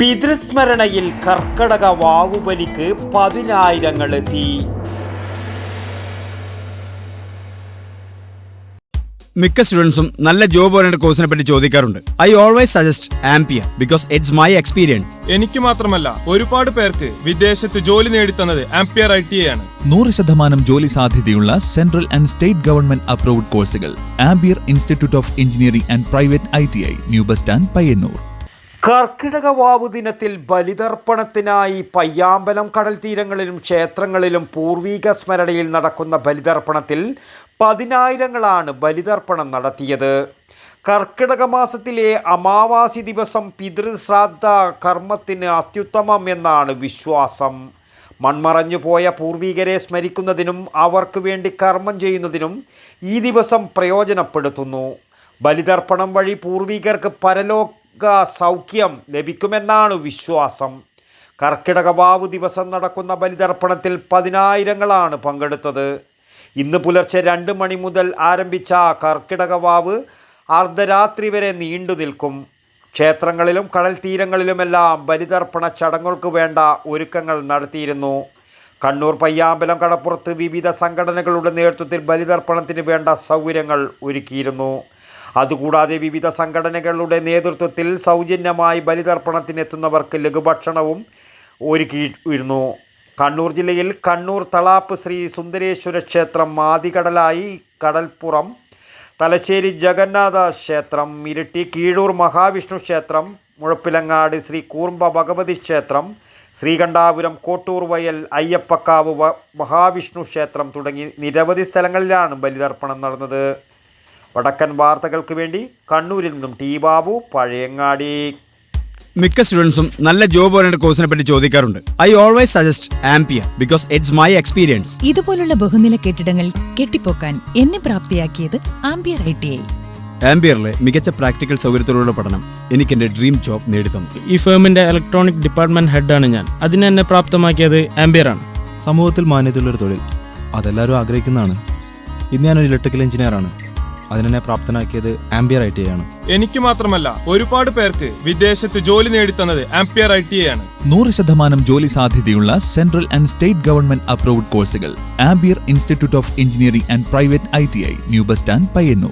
പിതൃസ്മരണയിൽ കർക്കടക വാവുബലിക്ക് പതിനായിരങ്ങൾ എത്തി. മിക്ക സ്റ്റുഡൻസും നല്ല ജോബ് ഓറിയന്റഡ് കോഴ്സിനെ പറ്റി ചോദിക്കാറുണ്ട്. I always suggest Ampere because it's my experience എനിക്ക് മാത്രമല്ല ഒരുപാട് പേർക്ക് വിദേശത്ത് ജോലി നേടിത്തന്നത് ആംപിയർ ഐ ടി ആണ്. നൂറ് ശതമാനം ജോലി സാധ്യതയുള്ള central and state government approved കോഴ്സുകൾ Ampere institute of engineering and private I T I new bus stand Payyanur. കർക്കിടക വാവു ദിനത്തിൽ ബലിതർപ്പണത്തിനായി പയ്യാമ്പലം കടൽ തീരങ്ങളിലും ക്ഷേത്രങ്ങളിലും പൂർവീക സ്മരണയിൽ നടക്കുന്ന ബലിതർപ്പണത്തിൽ പതിനായിരങ്ങളാണ് ബലിതർപ്പണം നടത്തിയത്. കർക്കിടക മാസത്തിലെ അമാവാസി ദിവസം പിതൃശ്രാദ്ധ കർമ്മത്തിന് അത്യുത്തമം എന്നാണ് വിശ്വാസം. മൺമറഞ്ഞു പോയ പൂർവീകരെ സ്മരിക്കുന്നതിനും അവർക്ക് വേണ്ടി കർമ്മം ചെയ്യുന്നതിനും ഈ ദിവസം പ്രയോജനപ്പെടുത്തുന്നു. ബലിതർപ്പണം വഴി പൂർവീകർക്ക് പരലോക സൗഖ്യം ലഭിക്കുമെന്നാണ് വിശ്വാസം. കർക്കിടക വാവ് ദിവസം നടക്കുന്ന ബലിതർപ്പണത്തിൽ പതിനായിരങ്ങളാണ് പങ്കെടുത്തത്. ഇന്ന് പുലർച്ചെ രണ്ട് മണി മുതൽ ആരംഭിച്ച കർക്കിടക വാവ് അർദ്ധരാത്രി വരെ നീണ്ടു നിൽക്കും. ക്ഷേത്രങ്ങളിലും കടൽ തീരങ്ങളിലുമെല്ലാം ബലിതർപ്പണ ചടങ്ങുകൾക്ക് വേണ്ട ഒരുക്കങ്ങൾ നടത്തിയിരുന്നു. കണ്ണൂർ പയ്യാമ്പലം കടപ്പുറത്ത് വിവിധ സംഘടനകളുടെ നേതൃത്വത്തിൽ ബലിതർപ്പണത്തിന് വേണ്ട സൗകര്യങ്ങൾ ഒരുക്കിയിരുന്നു. അതുകൂടാതെ വിവിധ സംഘടനകളുടെ നേതൃത്വത്തിൽ സൗജന്യമായി ബലിതർപ്പണത്തിനെത്തുന്നവർക്ക് ലഘുഭക്ഷണവും ഒരുക്കിയിരുന്നു. കണ്ണൂർ ജില്ലയിൽ കണ്ണൂർ തളാപ്പ് ശ്രീ സുന്ദരേശ്വര ക്ഷേത്രം മാതികടലായി കടൽപ്പുറം തലശ്ശേരി ജഗന്നാഥ ക്ഷേത്രം ഇരിട്ടി കീഴൂർ മഹാവിഷ്ണു ക്ഷേത്രം മുഴപ്പിലങ്ങാട് ശ്രീ കൂർമ്പ ഭഗവതി ക്ഷേത്രം ശ്രീകണ്ഠാപുരം കോട്ടൂർ വയൽ അയ്യപ്പക്കാവ് വ- മഹാവിഷ്ണു ക്ഷേത്രം തുടങ്ങി നിരവധി സ്ഥലങ്ങളിലാണ് ബലിതർപ്പണം നടന്നത്. വടക്കൻ വാർത്തകൾക്ക് വേണ്ടി കണ്ണൂരിൽ നിന്നും ടി ബാബു പഴയങ്ങാടി. മിക്ക സ്റ്റുഡൻസും നല്ല ജോബ് ഓറിയന്റഡ് കോഴ്സിനെ പറ്റി ചോദിക്കാറുണ്ട്. I always suggest Ampere because it's my experience ഇതുപോലുള്ള ബഹുനില കെട്ടിടങ്ങൾ കെട്ടിപ്പോക്കാൻ എന്നെ പ്രാപ്തിയാക്കിയത് ആംപിയർ ഐ ആംപിയറിലെ മികച്ച പ്രാക്ടിക്കൽ സൗകര്യത്തോടുള്ള പഠനം എനിക്ക് എന്റെ ഡ്രീം ജോബ് നേടിത്തന്നു. ഈ ഫേമിന്റെ ഇലക്ട്രോണിക് ഡിപ്പാർട്ട്മെന്റ് ഹെഡാണ് ഞാൻ. അതിനെ എന്നെ പ്രാപ്തമാക്കിയത് ആംബിയർ ആണ്. സമൂഹത്തിൽ മാന്യതയുള്ളൊരു തൊഴിൽ. അതെല്ലാവരും ആഗ്രഹിക്കുന്നതാണ്. ഇന്ന് ഞാനൊരു ഇലക്ട്രിക്കൽ എഞ്ചിനീയറാണ് അതിനെ പ്രാപ്തനാക്കിയത് ആംബിയർ ഐ ടി ആണ്. എനിക്ക് മാത്രമല്ല ഒരുപാട് പേർക്ക് വിദേശത്ത് ജോലി നേടിത്തന്നത് ആംബിയർ ഐ ടി ആണ്. നൂറ് ശതമാനം ജോലി സാധ്യതയുള്ള central and state government approved കോഴ്സുകൾ Ampere institute of engineering and private I T I new bus stand Payyanur.